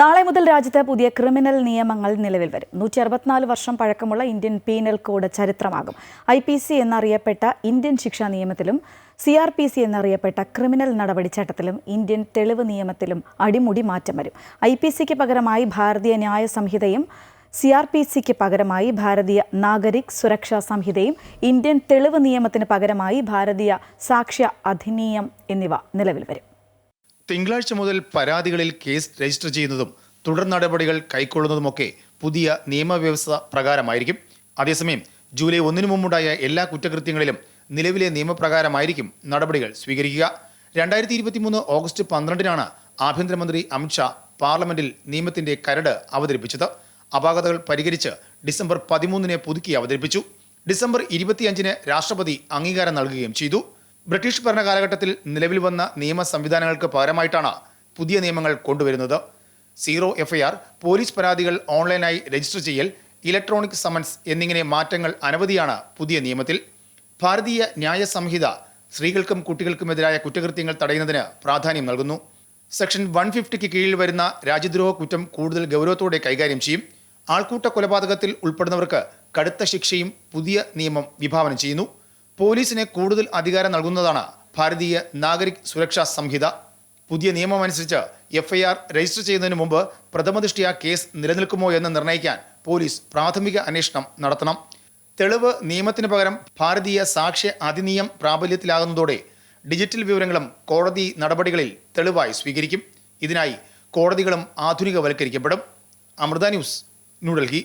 നാളെ മുതൽ രാജ്യത്ത് പുതിയ ക്രിമിനൽ നിയമങ്ങൾ നിലവിൽ വരും. നൂറ്റി അറുപത്തിനാല് വർഷം പഴക്കമുള്ള ഇന്ത്യൻ പീനൽ കോഡ് ചരിത്രമാകും. ഐ പി സി എന്നറിയപ്പെട്ട ഇന്ത്യൻ ശിക്ഷാ നിയമത്തിലും സി ആർ പി സി എന്നറിയപ്പെട്ട ക്രിമിനൽ നടപടിച്ചട്ടത്തിലും ഇന്ത്യൻ തെളിവ് നിയമത്തിലും അടിമുടി മാറ്റം വരും. ഐ പി സിക്ക് പകരമായി ഭാരതീയ ന്യായ സംഹിതയും സി ആർ പി സിക്ക് പകരമായി ഭാരതീയ നാഗരിക് സുരക്ഷാ സംഹിതയും ഇന്ത്യൻ തെളിവ് നിയമത്തിന് പകരമായി ഭാരതീയ സാക്ഷ്യ അധിനിയം എന്നിവ നിലവിൽ വരും. തിങ്കളാഴ്ച മുതൽ പരാതികളിൽ കേസ് രജിസ്റ്റർ ചെയ്യുന്നതും തുടർ നടപടികൾ കൈക്കൊള്ളുന്നതുമൊക്കെ പുതിയ നിയമവ്യവസ്ഥ പ്രകാരമായിരിക്കും. അതേസമയം ജൂലൈ ഒന്നിനു മുമ്പുണ്ടായ എല്ലാ കുറ്റകൃത്യങ്ങളിലും നിലവിലെ നിയമപ്രകാരമായിരിക്കും നടപടികൾ സ്വീകരിക്കുക. രണ്ടായിരത്തി ഇരുപത്തിമൂന്ന് ഓഗസ്റ്റ് പന്ത്രണ്ടിനാണ് ആഭ്യന്തരമന്ത്രി അമിത്ഷാ പാർലമെന്റിൽ നിയമത്തിന്റെ കരട് അവതരിപ്പിച്ചത്. അപാകതകൾ പരിഹരിച്ച് ഡിസംബർ പതിമൂന്നിന് പുതുക്കി അവതരിപ്പിച്ചു. ഡിസംബർ ഇരുപത്തിയഞ്ചിന് രാഷ്ട്രപതി അംഗീകാരം നൽകുകയും ചെയ്തു. ബ്രിട്ടീഷ് ഭരണകാലഘട്ടത്തിൽ നിലവിൽ വന്ന നിയമ സംവിധാനങ്ങൾക്ക് പകരമായിട്ടാണ് പുതിയ നിയമങ്ങൾ കൊണ്ടുവരുന്നത്. സീറോ എഫ്ഐആർ പോലീസ് പരാതികൾ ഓൺലൈനായി രജിസ്റ്റർ ചെയ്യൽ ഇലക്ട്രോണിക് സമൻസ് എന്നിങ്ങനെ മാറ്റങ്ങൾ അനവധിയാണ് പുതിയ നിയമത്തിൽ. ഭാരതീയ ന്യായ സംഹിത സ്ത്രീകൾക്കും കുട്ടികൾക്കുമെതിരായ കുറ്റകൃത്യങ്ങൾ തടയുന്നതിന് പ്രാധാന്യം നൽകുന്നു. സെക്ഷൻ വൺ ഫിഫ്റ്റിക്ക് കീഴിൽ വരുന്ന രാജ്യദ്രോഹ കുറ്റം കൂടുതൽ ഗൗരവത്തോടെ കൈകാര്യം ചെയ്യും. ആൾക്കൂട്ട കൊലപാതകത്തിൽ ഉൾപ്പെടുന്നവർക്ക് കടുത്ത ശിക്ഷയും പുതിയ നിയമം വിഭാവനം ചെയ്യുന്നു. പോലീസിന് കൂടുതൽ അധികാരം നൽകുന്നതാണ് ഭാരതീയ നാഗരിക് സുരക്ഷാ സംഹിത. പുതിയ നിയമമനുസരിച്ച് എഫ്ഐആർ രജിസ്റ്റർ ചെയ്യുന്നതിന് മുമ്പ് പ്രഥമദൃഷ്ടിയ കേസ് നിലനിൽക്കുമോ എന്ന് നിർണയിക്കാൻ പോലീസ് പ്രാഥമിക അന്വേഷണം നടത്തണം. തെളിവ് നിയമത്തിന് പകരം ഭാരതീയ സാക്ഷ്യ അധിനിയം പ്രാബല്യത്തിലാകുന്നതോടെ ഡിജിറ്റൽ വിവരങ്ങളും കോടതി നടപടികളിൽ തെളിവായി സ്വീകരിക്കും. ഇതിനായി കോടതികളും ആധുനികവൽക്കരിക്കപ്പെടും. അമൃത ന്യൂസ് ന്യൂഡൽഹി.